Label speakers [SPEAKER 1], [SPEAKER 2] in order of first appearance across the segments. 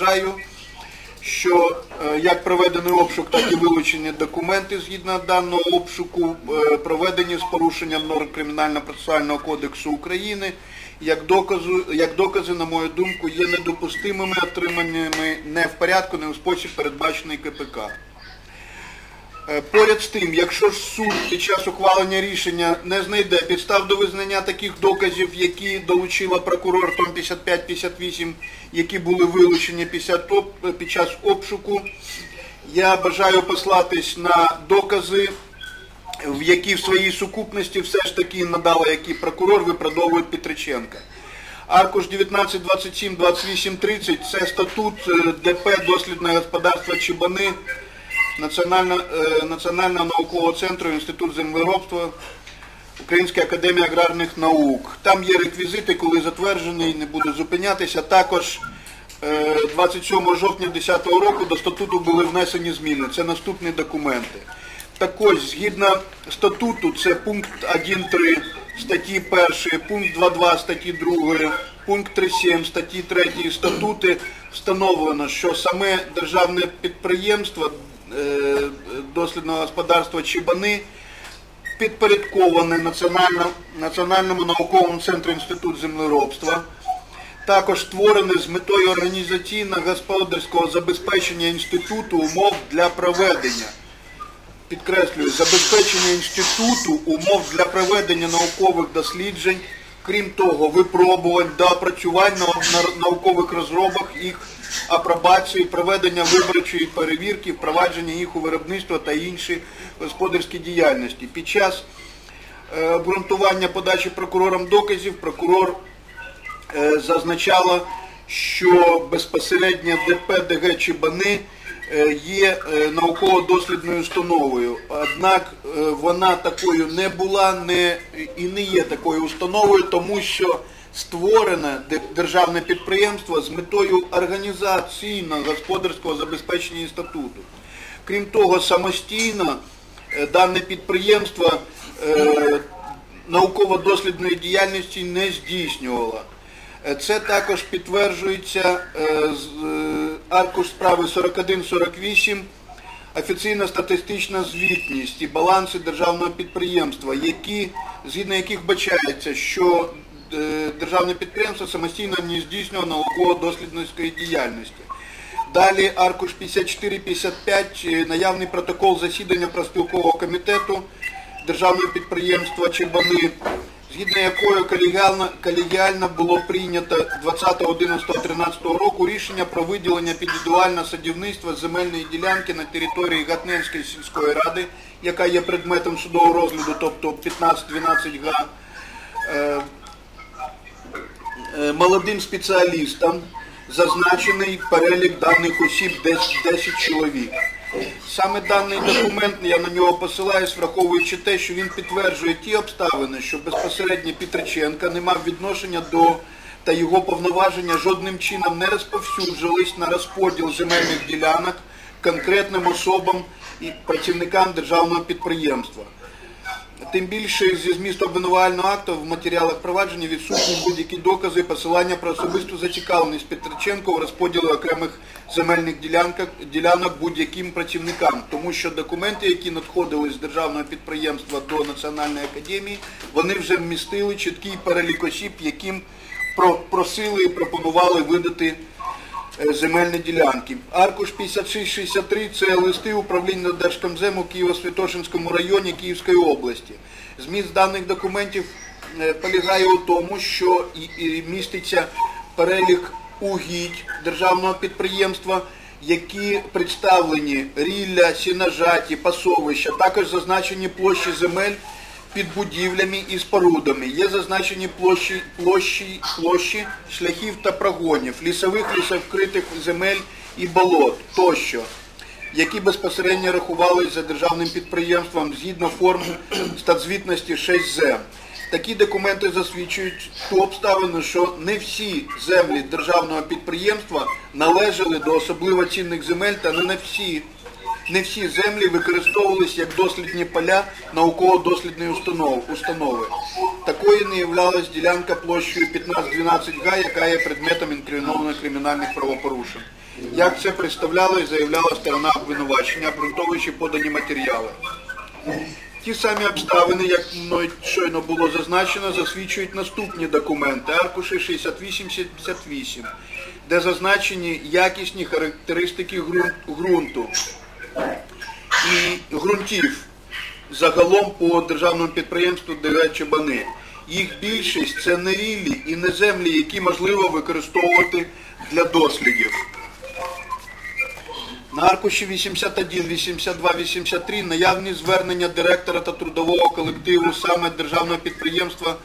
[SPEAKER 1] вважаю, що е, як проведений обшук, так і вилучені документи згідно даного обшуку е, проведені з порушенням норм Кримінально-процесуального кодексу України. Як доказу, як докази, на мою думку, є недопустимими, отриманими не в порядку, не у спосіб передбачений КПК. Е, Поряд з тим, якщо ж суд під час ухвалення рішення не знайде підстав до визнання таких доказів, які долучила прокурор том 55-58, які були вилучені під час обшуку, я бажаю послатись на докази, в які в своїй сукупності все ж таки надала, які прокурор виправдовують Петриченка. Аркуш 19, 27, 28, 30 – це статут е, ДП «Дослідне господарство Чебани», Е, Національного наукового центру Інститут землеробства, Українська академія аграрних наук. Там є реквізити, коли затверджений, не буду зупинятися. Також е, 27 жовтня 2010 року до статуту були внесені зміни. Це наступні документи. Також згідно статуту, це пункт 1.3 статті 1, пункт 2.2 статті 2, пункт 3.7 статті 3 статути встановлено, що саме державне підприємство е, дослідного господарства Чебани підпорядковане Національно- Національному науковому центру Інститут землеробства, також створене з метою організаційно-господарського забезпечення інституту умов для проведення. Підкреслюю, забезпечення інституту умов для проведення наукових досліджень, крім того, випробувань, доопрацювань нау- на- наукових розробок, їх апробації, проведення виборчої перевірки, впровадження їх у виробництво та інші господарські діяльності. Під час е, обґрунтування подачі прокурором доказів прокурор е, зазначала, що безпосередньо ДП ДГ Чебани е, є науково-дослідною установою. Однак вона такою не була не, і не є такою установою, тому що створене державне підприємство з метою організаційного господарського забезпечення інституту. Крім того, самостійно е, дане підприємство е, науково-дослідної діяльності не здійснювало. Е, Це також підтверджується аркуш справи 4148, офіційна статистична звітність і баланси державного підприємства, які, згідно яких бачається, що державне підприємство самостійно не здійснювало науково-дослідницької діяльності. Далі аркуш 54-55, е, наявний протокол засідання проспілкового комітету державного підприємства Чебани, згідно якою колегіально, колегіально було прийнято 20.11.13 року рішення про виділення під індивідуальне садівництво земельної ділянки на території Гатненської сільської ради, яка є предметом судового розгляду, тобто 15-12 га. Е, молодим спеціалістам зазначений перелік даних осіб 10, 10 чоловік. Саме даний документ, я на нього посилаюсь, враховуючи те, що він підтверджує ті обставини, що безпосередньо Петриченка не мав відношення до та його повноваження жодним чином не розповсюджувались на розподіл земельних ділянок конкретним особам і працівникам державного підприємства. Тим більше зі змісту обвинувального акту в матеріалах провадження відсутні будь-які докази посилання про особисту зацікавленість Петриченко у розподілі окремих земельних ділянок, ділянок будь-яким працівникам, тому що документи, які надходили з державного підприємства до Національної академії, вони вже вмістили чіткий перелік осіб, яким про- просили і пропонували видати земельні ділянки. Аркуш 5663 це листи управління Держкомзему Києво-Святошинському районі Київської області. Зміст даних документів е, полягає у тому, що міститься перелік угідь державного підприємства, які представлені рілля, сінажаті, пасовища, також зазначені площі земель під будівлями і спорудами. Є зазначені площі, площі, площі шляхів та прогонів, лісових лісовкритих земель і болот тощо, які безпосередньо рахувались за державним підприємством згідно форм статзвітності 6З. Такі документи засвідчують ту обставину, що не всі землі державного підприємства належали до особливо цінних земель та не на всі не всі землі використовувалися як дослідні поля науково-дослідної установи. Такою не являлась ділянка площею 15-12 га, яка є предметом інкримінованих кримінальних правопорушень. Як це представляла і заявляла сторона обвинувачення, обґрунтовуючи подані матеріали. Ті самі обставини, як мною щойно було зазначено, засвідчують наступні документи, аркуші 68-78, де зазначені якісні характеристики ґрунт- ґрунту і ґрунтів загалом по державному підприємству ДГ Чебани. Їх більшість це не ріллі і не землі, які можливо використовувати для дослідів. На аркуші 81, 82, 83 наявні звернення директора та трудового колективу саме державного підприємства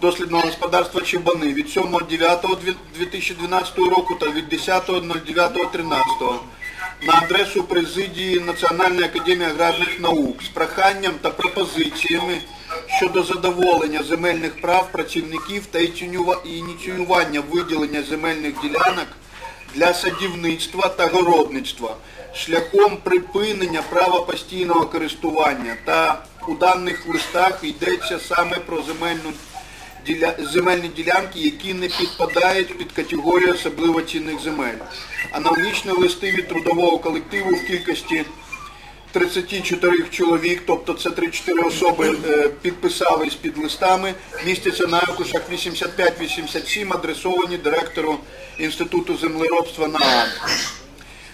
[SPEAKER 1] дослідного господарства Чебани від 7.9.2012 року та від 10.09.13 на адресу президії Національної академії аграрних наук з проханням та пропозиціями щодо задоволення земельних прав працівників та ініціювання виділення земельних ділянок для садівництва та городництва шляхом припинення права постійного користування. Та у даних листах йдеться саме про земельну земельні ділянки, які не підпадають під категорію особливо цінних земель. Аналогічно листи від трудового колективу в кількості 34 чоловік, тобто це 34 особи е, підписались під листами, містяться на аркушах 85-87, адресовані директору Інституту землеробства НААН.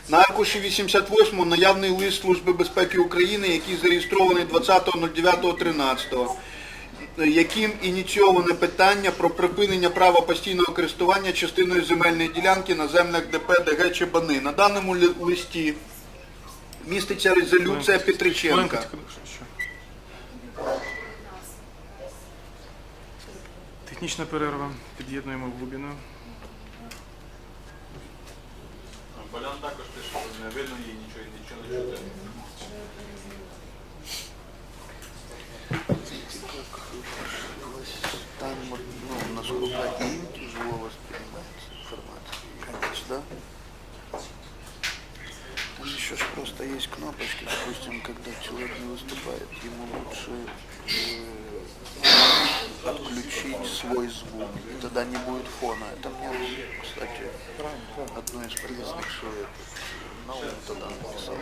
[SPEAKER 1] На аркуші 88 наявний лист Служби безпеки України, який зареєстрований 20.09.13, яким ініційоване питання про припинення права постійного користування частиною земельної ділянки на землях ДП ДГ Чебани. На даному листі міститься резолюція Петриченка.
[SPEAKER 2] Технічна перерва. Під'єднуємо в глибину.
[SPEAKER 3] Полян також теж не видно її, нічого, нічого не чути.
[SPEAKER 1] Насколько им тяжело воспринимается информация. да? Там еще ж просто есть кнопочки, допустим, когда человек не выступает, ему лучше э, отключить свой звук, и тогда не будет фона. Это мне, кстати, одно из полезных советов. Он тогда написал.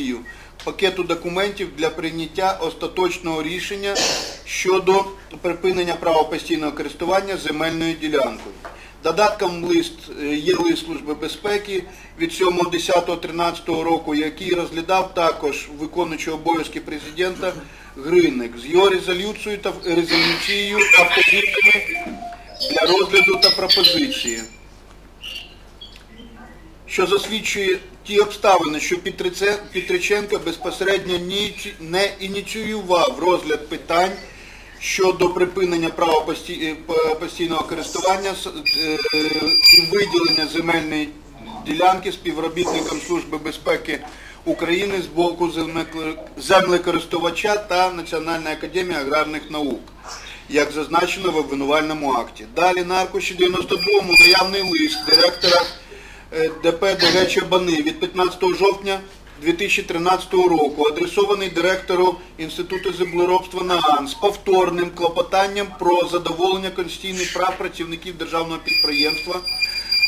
[SPEAKER 1] Дію пакету документів для прийняття остаточного рішення щодо припинення права постійного користування земельною ділянкою. Додатком лист е, є лист Служби безпеки від 7.10.13 року, який розглядав також виконуючий обов'язки президента Гриник з його резолюцією та резолюцією та вказівками для розгляду та пропозиції, що засвідчує ті обставини, що Петриченко безпосередньо не ініціював розгляд питань щодо припинення права е, по- постійного користування е, і виділення земельної ділянки співробітникам Служби безпеки України з боку землекор- землекористувача та Національної академії аграрних наук, як зазначено в обвинувальному акті. Далі на аркуші 92 наявний лист директора ДП ДГ Чебани від 15 жовтня 2013 року, адресований директору Інституту землеробства НААН з повторним клопотанням про задоволення конституційних прав працівників державного підприємства.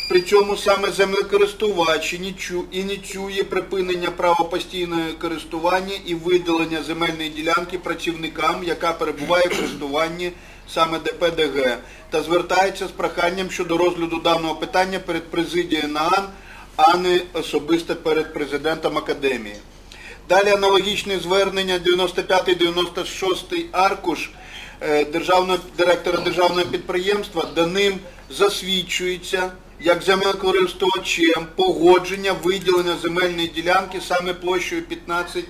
[SPEAKER 1] При цьому саме землекористувач ініціює припинення права постійного користування і виділення земельної ділянки працівникам, яка перебуває в користуванні саме ДПДГ, та звертається з проханням щодо розгляду даного питання перед президією НААН, а не особисто перед президентом Академії. Далі аналогічне звернення 95-96 аркуш е, державного директора державного підприємства, де ним засвідчується як землекористувачем погодження виділення земельної ділянки саме площею 15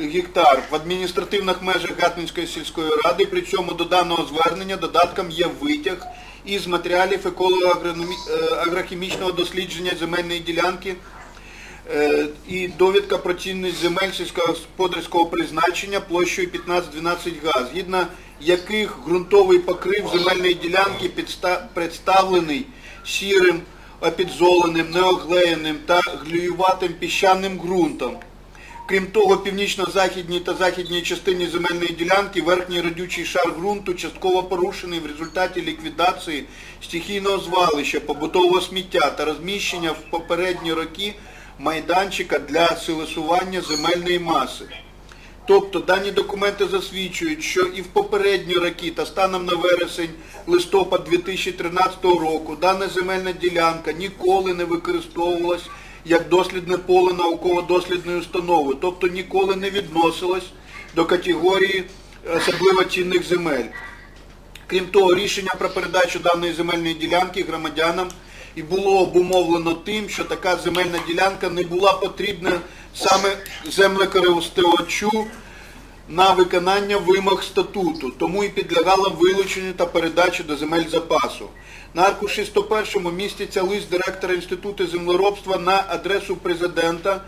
[SPEAKER 1] гектар в адміністративних межах Гатнинської сільської ради. При цьому до даного звернення додатком є витяг із матеріалів еколого-агрохімічного дослідження земельної ділянки Е, і довідка про цінність земель сільськогосподарського призначення площею 15-12 га, згідно яких ґрунтовий покрив земельної ділянки представлений сірим, опідзоленим, неоглеєним та глююватим піщаним ґрунтом. Крім того, північно-західній та західній частині земельної ділянки верхній родючий шар ґрунту частково порушений в результаті ліквідації стихійного звалища, побутового сміття та розміщення в попередні роки майданчика для силосування земельної маси. Тобто дані документи засвідчують, що і в попередні роки та станом на вересень листопад 2013 року дана земельна ділянка ніколи не використовувалась як дослідне поле науково-дослідної установи, тобто ніколи не відносилось до категорії особливо цінних земель. Крім того, рішення про передачу даної земельної ділянки громадянам і було обумовлено тим, що така земельна ділянка не була потрібна саме землекористувачу на виконання вимог статуту, тому і підлягала вилученню та передачі до земель запасу. На аркуші 101 міститься лист директора Інституту землеробства на адресу президента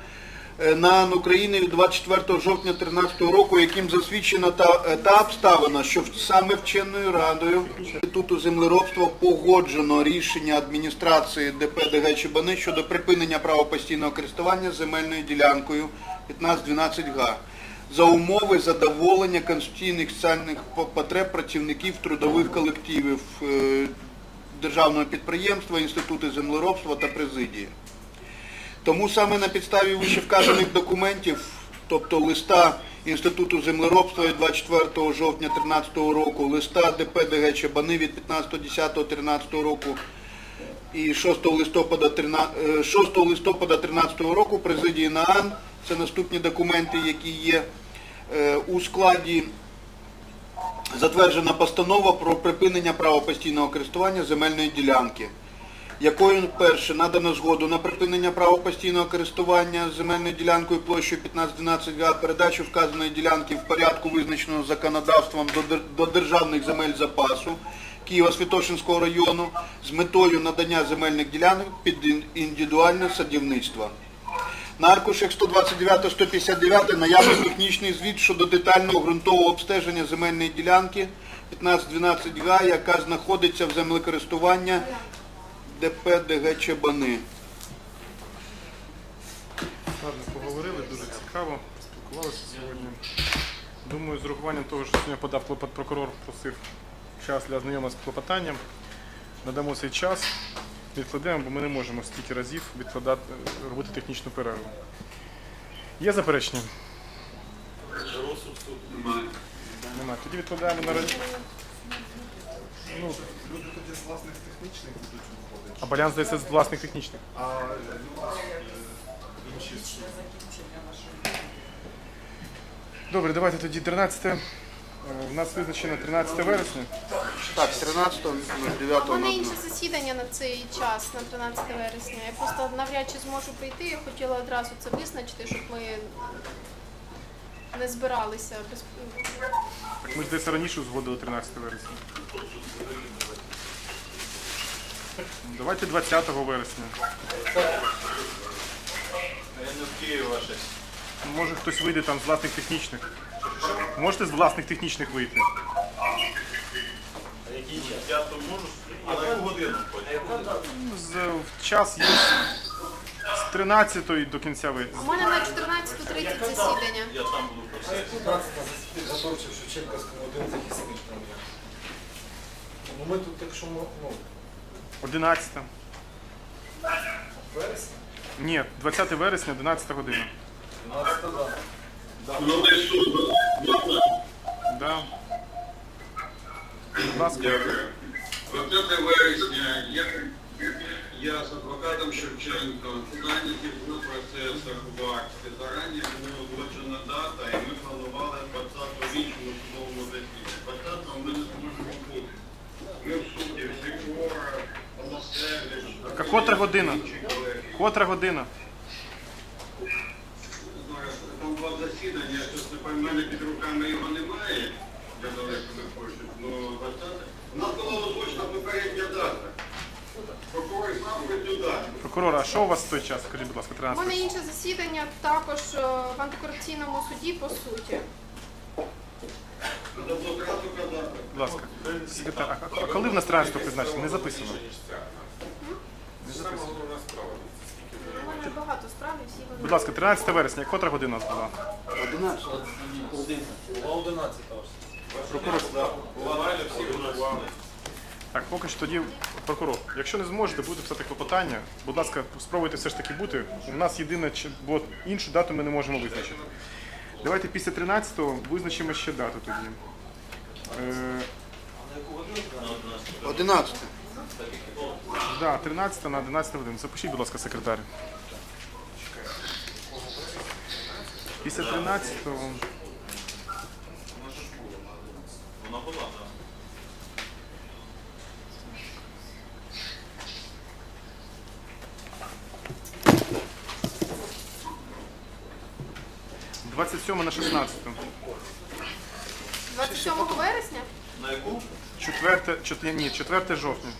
[SPEAKER 1] е, України від 24 жовтня 2013 року, яким засвідчена та, е, та обставина, що саме вченою радою Інституту землеробства погоджено рішення адміністрації ДП ДГ Чебани щодо припинення права постійного користування земельною ділянкою 15-12 га за умови задоволення конституційних соціальних потреб працівників трудових колективів е, державного підприємства, Інституту землеробства та президії. Тому саме на підставі вищевказаних документів, тобто листа Інституту землеробства від 24 жовтня 2013 року, листа ДП ДГ Чабани від 15.10.13 року і 6 листопада 13 е, 6 листопада 13 року президії НААН, це наступні документи, які є е, у складі затверджена постанова про припинення права постійного користування земельної ділянки, якою перше надано згоду на припинення права постійного користування земельною ділянкою площею 15-12 га, передачу вказаної ділянки в порядку визначеного законодавством до, державних земель запасу Києво-Святошинського району з метою надання земельних ділянок під індивідуальне садівництво. На аркушах 129-159 наявний технічний звіт щодо детального ґрунтового обстеження земельної ділянки 15-12 га, яка знаходиться в землекористування ДП ДГ Чебани.
[SPEAKER 2] Ладно, поговорили, дуже цікаво, спілкувалися сьогодні. Думаю, з урахуванням того, що сьогодні подав клопот прокурор, просив час для ознайомлення з клопотанням. Надамо цей час, відкладемо, бо ми не можемо стільки разів відкладати, робити технічну перерву. Є заперечення? Немає. Тоді відкладаємо на раніше. Ну,
[SPEAKER 4] Люди тоді з власних технічних будуть виходити.
[SPEAKER 2] а балянс здається з власних технічних.
[SPEAKER 4] А люди е, інші
[SPEAKER 2] Добре, давайте тоді 13. Е, У нас визначено 13 вересня.
[SPEAKER 1] Так, з 13.09
[SPEAKER 5] У мене інше засідання на цей час, на 13 вересня. Я просто навряд чи зможу прийти. Я хотіла одразу це визначити, щоб ми не збиралися без
[SPEAKER 2] Так ми ж десь раніше узгодили 13 вересня. Давайте 20 вересня.
[SPEAKER 3] Я не в Києві ваше.
[SPEAKER 2] Може хтось вийде там з власних технічних. Можете з власних технічних вийти?
[SPEAKER 3] Я то можу, а на яку годину?
[SPEAKER 2] Ну, З, в час є з 13 до кінця ви.
[SPEAKER 5] у мене на 14.30 засідання.
[SPEAKER 3] Я там буду просити.
[SPEAKER 6] 15 на підготовчий в Шевченківському один захисник там є. Ну ми тут, якщо ми, ну,
[SPEAKER 2] 11.
[SPEAKER 6] вересня,
[SPEAKER 2] Ні, 20 вересня, 11 година.
[SPEAKER 6] 12 да.
[SPEAKER 2] Да. Будь ласка.
[SPEAKER 7] Дякую. 20 вересня я, я з адвокатом Шевченком зайняті в процесах в акті. Зарані була узгоджена дата, і ми планували 20 річ у судовому засіданні. 20 ми не зможемо бути. Ми в суді, Сікора, Олосевич,
[SPEAKER 2] А котра година? Котра година?
[SPEAKER 7] Зараз там два засідання, щось тепер в мене під руками його немає. Я далеко не хочу. Ну, 20. У нас була озвучена попередня дата. Прокурор сам туди.
[SPEAKER 2] Прокурора, а що у вас в той час? Скажіть, будь ласка,
[SPEAKER 5] У мене інше засідання також е, в антикорупційному суді по суті.
[SPEAKER 7] Треба було одразу казати.
[SPEAKER 2] Будь ласка. Секретар, а, а коли в нас 13 призначено? Не записано. Не записано.
[SPEAKER 5] Багато справ і всі вони.
[SPEAKER 2] Будь ласка, 13 вересня, котра година у нас була?
[SPEAKER 1] 11.
[SPEAKER 6] Була 11
[SPEAKER 3] Лагально всі готували.
[SPEAKER 2] Так, поки що тоді прокурор. Якщо не зможете, будете писати клопотання. Будь ласка, спробуйте все ж таки бути. У нас єдине, чи- бо іншу дату ми не можемо визначити. Давайте після 13-го визначимо ще дату тоді. Е,
[SPEAKER 1] 11.
[SPEAKER 2] да, 13 на 11 годину. Запишіть, будь ласка, секретар. Після 13-го.
[SPEAKER 3] Вона була, так.
[SPEAKER 2] – 27 на 16.
[SPEAKER 5] 27 вересня?
[SPEAKER 3] На яку?
[SPEAKER 2] 4, 4, ні, 4 жовтня.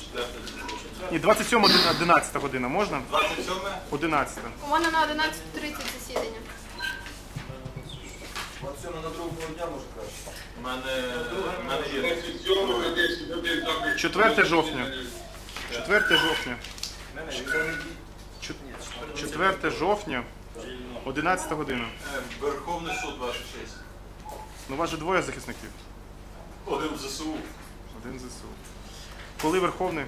[SPEAKER 3] Четверте.
[SPEAKER 2] Ні, 27 11 година можна?
[SPEAKER 3] 27
[SPEAKER 2] 11.
[SPEAKER 5] У мене на 11.30 засідання.
[SPEAKER 6] 27 на другого дня може краще.
[SPEAKER 3] У мене, в мене є.
[SPEAKER 7] 27 на 10 годин також.
[SPEAKER 2] 4 жовтня. 4 жовтня. Чу- 4 жовтня, 11 година.
[SPEAKER 3] Е, Верховний суд, ваша честь.
[SPEAKER 2] Ну, у вас же двоє захисників.
[SPEAKER 3] Один в ЗСУ.
[SPEAKER 2] Один ЗСУ. Коли Верховний?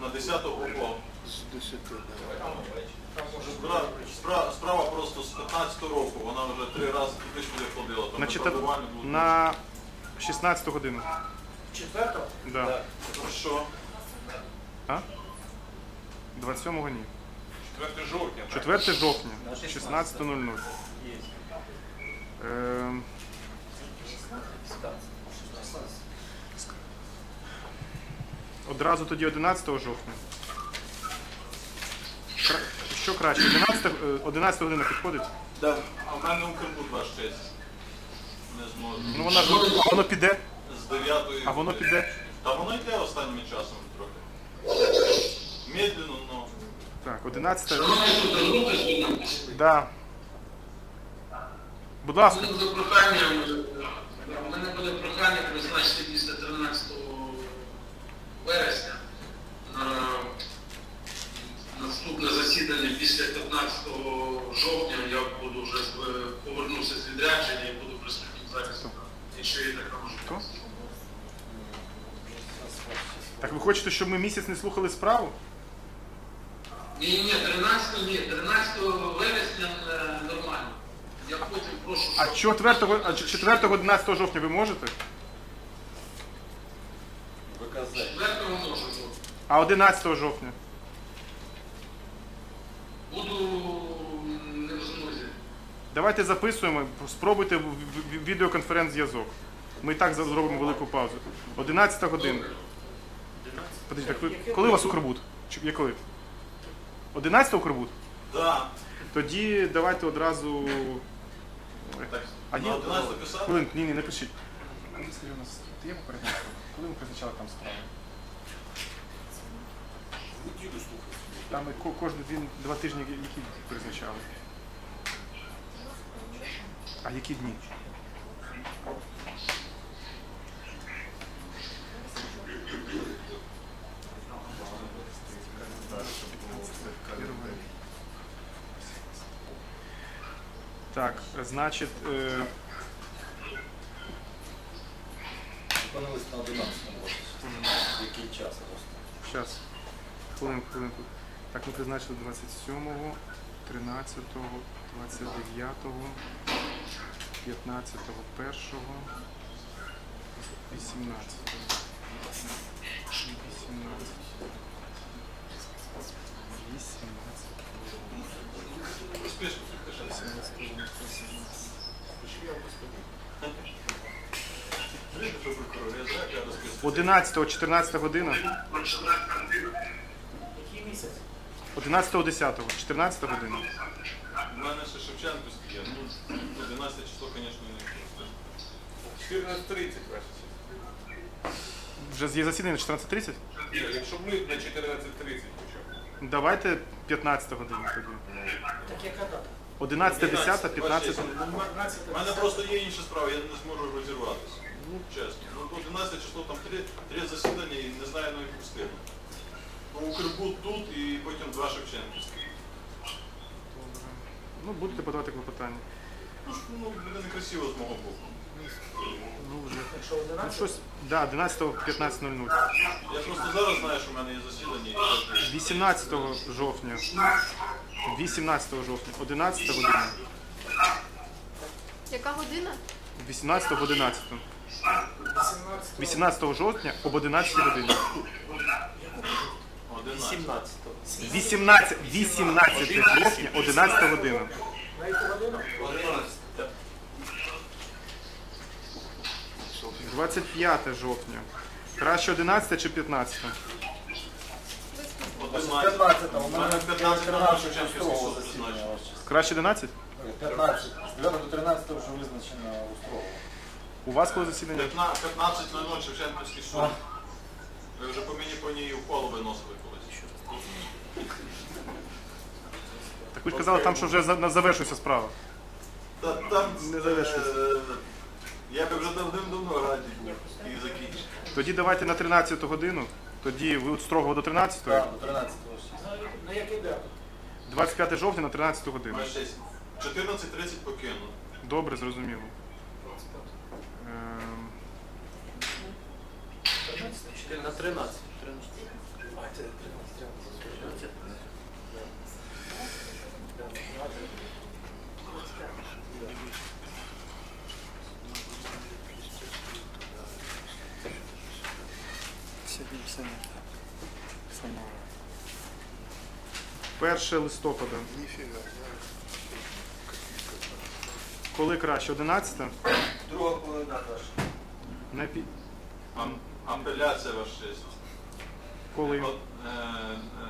[SPEAKER 3] На 10 ОПО.
[SPEAKER 1] З 10.
[SPEAKER 3] Справа, справа, справа просто з 15 року. Вона вже три рази туди сюди ходила.
[SPEAKER 2] Значить,
[SPEAKER 3] випробування було.
[SPEAKER 2] на 16 годину.
[SPEAKER 6] Четверта?
[SPEAKER 2] Да.
[SPEAKER 3] Ну що?
[SPEAKER 2] А? 27-го ні.
[SPEAKER 3] 4 жовтня.
[SPEAKER 2] 4 жовтня, 16.00. Ем, Одразу тоді 11 жовтня. Що краще? 11, е, 11 година підходить?
[SPEAKER 1] Да.
[SPEAKER 3] А в мене Укрбуд, ваша честь. Не зможу.
[SPEAKER 2] Ну вона ж а воно піде.
[SPEAKER 3] З 9
[SPEAKER 2] А воно піде.
[SPEAKER 3] Та воно йде останнім часом трохи. Медленно, но.
[SPEAKER 2] Так, 11. Да. Будь ласка.
[SPEAKER 8] мене буде прохання, у мене буде прохання призначити після 13 вересня на наступне засідання після 15 жовтня я буду вже е, повернуся з відрядження і буду присутнім захисту. Якщо є така можливість.
[SPEAKER 2] Так ви хочете, щоб ми місяць не слухали справу?
[SPEAKER 8] Ні, ні, 13, ні, 13 вересня е, нормально. Я потім прошу,
[SPEAKER 2] А
[SPEAKER 8] щоб
[SPEAKER 2] 4, а 4 11 жовтня ви можете?
[SPEAKER 8] 4 можу.
[SPEAKER 2] А 11 жовтня?
[SPEAKER 8] Буду не в змозі.
[SPEAKER 2] Давайте записуємо, спробуйте відеоконференц-зв'язок. Ми і так зробимо велику паузу. 11 година. Подождіть, так ви, коли у вас Укрбуд? Чи коли? 11 Укрбуд?
[SPEAKER 3] Да.
[SPEAKER 2] Тоді давайте одразу. А є?
[SPEAKER 3] на 11 писати?
[SPEAKER 2] Хвилин, ні, ні, не пишіть. Ви у нас є попередня? Коли ми призначали там справи? Там і ко- кожні два тижні які призначали. А які дні? Так, значить,
[SPEAKER 6] Зупинились на 11 році. Який час просто?
[SPEAKER 2] Зараз. Хвилинку, хвилинку. Так, ми призначили 27-го, 13-го, 29-го, 15-го, 1-го, 18-го. 18.
[SPEAKER 3] Спишку підпиши.
[SPEAKER 2] 11 14 година. 11 10 14 година.
[SPEAKER 3] У мене ще Шевченківський є. Ну, 11 число, звісно, не 14.30 краще.
[SPEAKER 2] Вже є засідання на 14.30?
[SPEAKER 3] Ні, якщо ми на 14.30 хоча б.
[SPEAKER 2] Давайте 15 годину тоді. 11 10 15
[SPEAKER 3] У мене просто є інші справи, я не зможу розірватися. Ну, чесно. Ну, 11 число там три, три засідання і не знаю навіть встигну. Укрбуд тут і потім два Шевченківські.
[SPEAKER 2] Ну, будете подавати клопотання.
[SPEAKER 3] Ну, ж, ну, буде некрасиво з мого боку.
[SPEAKER 2] Ну, вже. Ну, щось, да, 11 15.00.
[SPEAKER 3] Я просто зараз знаю, що в мене є засідання. і так
[SPEAKER 2] 18 жовтня. 18 жовтня, 11 година.
[SPEAKER 5] Яка година?
[SPEAKER 2] 18 в 11. 18 жовтня об 11 годині.
[SPEAKER 3] 11.
[SPEAKER 2] 18, 18 жовтня, 11 година. 25 жовтня. Краще 11 чи 15?
[SPEAKER 3] 11.
[SPEAKER 6] 15 у
[SPEAKER 3] У
[SPEAKER 6] мене
[SPEAKER 3] мене 15 на
[SPEAKER 6] 13
[SPEAKER 3] Шевченківський
[SPEAKER 6] Острова
[SPEAKER 3] суд
[SPEAKER 6] засідання
[SPEAKER 2] Краще 11?
[SPEAKER 6] 15. З 9 до 13 вже визначено Острова.
[SPEAKER 2] У вас коли засідання?
[SPEAKER 3] 15.00 Шевченківський суд. Ви вже по мені по ній ухвалу виносили колись.
[SPEAKER 2] Так ви ж казали там, що вже за- завершується справа.
[SPEAKER 3] Та там
[SPEAKER 2] Не завершується.
[SPEAKER 3] е, Я би вже давним-давно радий був і закінчив.
[SPEAKER 2] Тоді давайте на 13 годину. Тоді ви от строго до 13
[SPEAKER 6] Так, до 13 ще.
[SPEAKER 2] 25 жовтня на 13 годину.
[SPEAKER 3] Має щось 14.30 покину.
[SPEAKER 2] Добре, зрозуміло. Ем,
[SPEAKER 9] На 13.
[SPEAKER 2] Перше листопада. Коли краще? 11?
[SPEAKER 6] Друга половина теж.
[SPEAKER 2] На пі...
[SPEAKER 3] Ам- Апеляція ваш честь.
[SPEAKER 2] Коли?
[SPEAKER 3] Е, е,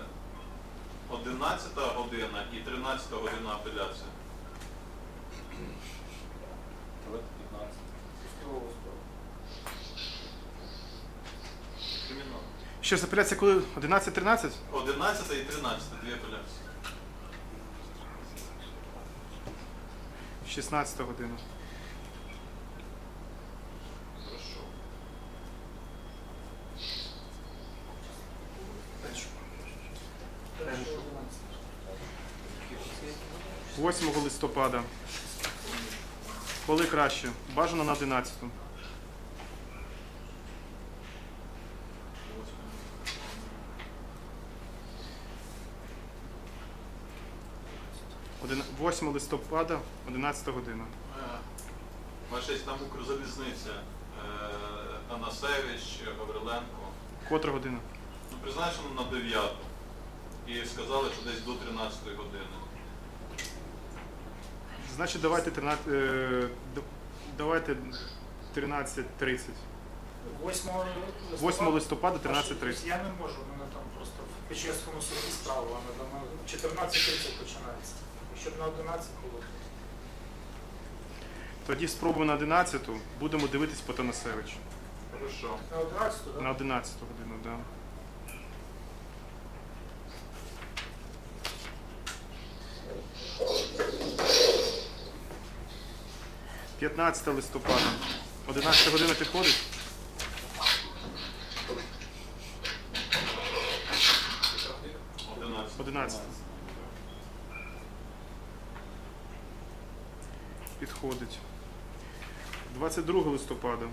[SPEAKER 3] 11 година і 13 година апеляція.
[SPEAKER 6] Давайте 15.
[SPEAKER 3] Кримінал.
[SPEAKER 2] Ще апеляція коли? 11-13?
[SPEAKER 3] 11 і 13 дві апеляції.
[SPEAKER 2] 16 година.
[SPEAKER 3] Хорошо.
[SPEAKER 2] 8 листопада. Коли краще? Бажано на 11. 8 листопада, 11 година.
[SPEAKER 3] Е, Ваша там Укрзалізниця. Е, Анасевич, Гавриленко.
[SPEAKER 2] Котра година?
[SPEAKER 3] Ну, призначено на 9. І сказали, що десь до 13 години.
[SPEAKER 2] Значить, давайте 13. Е, д- давайте 13.30.
[SPEAKER 9] 8
[SPEAKER 2] 8 листопада 13.30.
[SPEAKER 9] Я не можу, у мене там просто в Печерському суді справа, вона там 14.30 починається. Щоб на 11 було.
[SPEAKER 2] Тоді спробуємо на 11 будемо дивитись по Танасевичу.
[SPEAKER 3] Хорошо.
[SPEAKER 9] На 11, так?
[SPEAKER 2] На 11 годину, так. Да. П'ятнадцяте листопада. 11 година підходить?
[SPEAKER 3] 11.
[SPEAKER 2] Підходить. 22 листопада.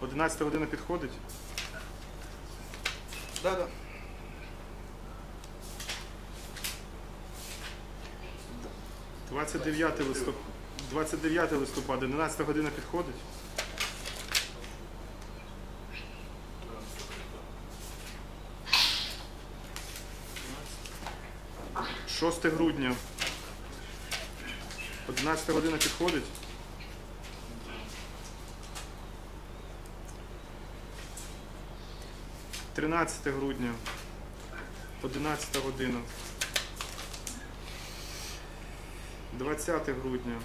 [SPEAKER 2] 11 година підходить?
[SPEAKER 1] Да, да.
[SPEAKER 2] – 29 листопада. 29 листопада, 11 година підходить? – 6 грудня. 11 година підходить? – 13 грудня. 11 година. 20 грудня.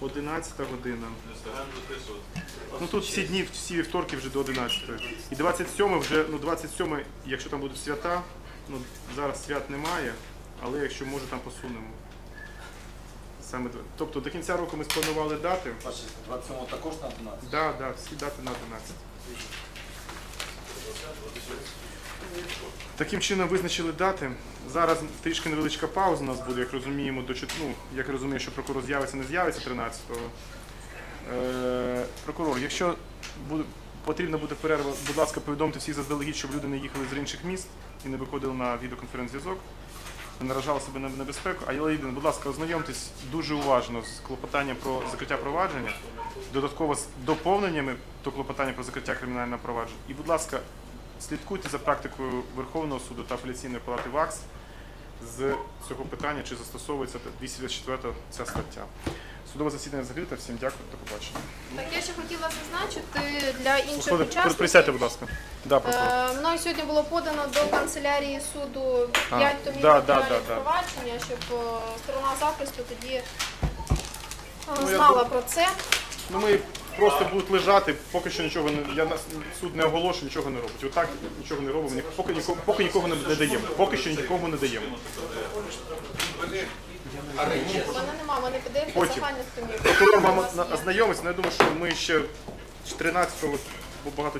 [SPEAKER 2] 11 година. Ну тут всі дні, всі вівторки вже до 11. І 27 вже, ну 27, якщо там будуть свята, ну зараз свят немає, але якщо може там посунемо. Саме, тобто до кінця року ми спланували дати.
[SPEAKER 6] 27 також на 11.
[SPEAKER 2] Да, да, всі дати на 11. Таким чином визначили дати. Зараз трішки невеличка пауза у нас буде, як розуміємо, до ну, як розумію, що прокурор з'явиться, не з'явиться 13-го. Е, прокурор, якщо буде, потрібна буде перерва, будь ласка, повідомте всіх заздалегідь, щоб люди не їхали з інших міст і не виходили на відеоконференц-зв'язок, не наражали себе на небезпеку. А але єдине, будь ласка, ознайомтесь дуже уважно з клопотанням про закриття провадження, додатково з доповненнями до клопотання про закриття кримінального провадження. І, будь ласка, слідкуйте за практикою Верховного суду та апеляційної палати ВАКС з цього питання, чи застосовується 224 ця стаття. Судове засідання закрите. Всім дякую, до побачення.
[SPEAKER 5] Так я ще хотіла зазначити для інших
[SPEAKER 2] Господи,
[SPEAKER 5] учасників.
[SPEAKER 2] Присядьте, будь ласка. Да, прокурор.
[SPEAKER 5] Е, Мною сьогодні було подано до канцелярії суду
[SPEAKER 2] А,
[SPEAKER 5] 5 томів
[SPEAKER 2] да, да, да, да.
[SPEAKER 5] провадження, щоб е, сторона захисту тоді е,
[SPEAKER 2] Ну, я
[SPEAKER 5] знала про це.
[SPEAKER 2] Ну ми просто будуть лежати, поки що нічого не я нас суд не оголошує, нічого не робить. Отак нічого не робимо, ні- поки нікого, поки нікого не, не даємо. Поки що нікому не даємо.
[SPEAKER 5] Вона нема, вони PDF
[SPEAKER 2] Потім.
[SPEAKER 5] загальних томів.
[SPEAKER 2] Прокурор вам озна- ознайомиться, але я думаю, що ми ще 13-го, бо багато